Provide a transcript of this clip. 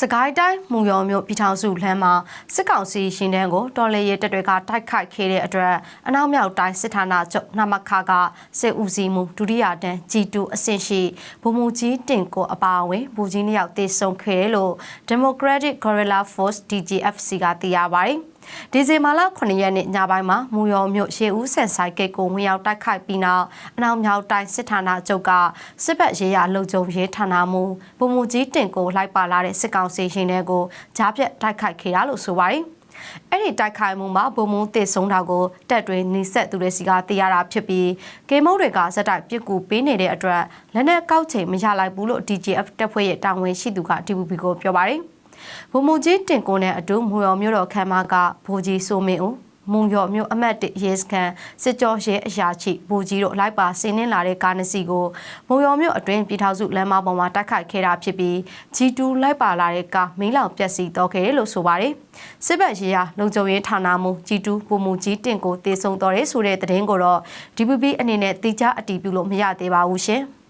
စကိုင်းတိုင်းမူရောမြို့ပြည်ထောင်စုလမ်းမှာစစ်ကောင်စီရှင်တန်းကိုတော်လေရဲတပ်တွေကတိုက်ခိုက်ခဲ့တဲ့အတွက်အနောက်မြောက်တိုင်းစစ်ဌာနချုပ်နမခကစစ်ဦးစီးမှုဒုတိယတန်း G2 အဆင့်ရှိဗိုလ်မှူးကြီးတင်ကိုအပါအဝင်ဗိုလ်ကြီးနှစ်ယောက်တေဆုံးခဲ့တယ်လို့ Democratic Guerrilla Force DGFC ကသိရပါတယ်။ ဒီဇင်ဘာလ9ရက်နေ့ညပိုင်းမှာမူရောမြို့ရှေးဦးဆန်ဆိုင်ဂိတ်ကိုဝင်ရောက်တိုက်ခိုက်ပြီးနောက်အနောက်မြောက်တိုင်းစစ်ဌာနချုပ်ကစစ်ဘက်ရေးရလုံခြုံရေးဌာနမှပုံမူကြီးတင်ကိုလိုက်ပါလာတဲ့စစ်ကောင်စီရှင်တွေကိုကြားပြတ်တိုက်ခိုက်ခဲ့တာလို့ဆိုပါတယ်။အဲ့ဒီတိုက်ခိုက်မှုမှာဘုံမုံတည်ဆုံးတာကိုတက်တွင်နေဆက်သူတွေစီကသိရတာဖြစ်ပြီးကေမုတ်တွေကဇက်တိုက်ပြစ်ကူပေးနေတဲ့အတွက်လက်နက်ကောက်ချိန်မရလိုက်ဘူးလို့ DGF တပ်ဖွဲ့ရဲ့တာဝန်ရှိသူက DVB ကိုပြောပါတယ်။ ဗိုလ်မှူးကြီးတင်ကိုနဲ့အတူမူရောမြို့တော်ခမ်းမကဗိုလ်ကြီးစိုးမင်းဦးမုံရော်မြို့အမတ်ရဲစခန်းစစ်ကြောရဲအရာချိဘူကြီးတို့လိုက်ပါဆင်းနှင်းလာတဲ့ကားနှစ်စီးကိုမုံရော်မြို့အတွင်းပြည်ထောင်စုလမ်းမပေါ်မှာတိုက်ခိုက်ခဲ့တာဖြစ်ပြီး G2 လိုက်ပါလာတဲ့ကားမင်းလောင်ပျက်စီးတော့ခဲ့တယ်လို့ဆိုပါတယ်စစ်ဘက်ရေးရလုံခြုံရေးဌာနမှ G2 ပုံမူကြီးတင့်ကိုတေဆုံတော်ရဲဆိုတဲ့သတင်းကိုတော့ DPP အနေနဲ့တိကျအတည်ပြုလို့မရသေးပါဘူးရှင်။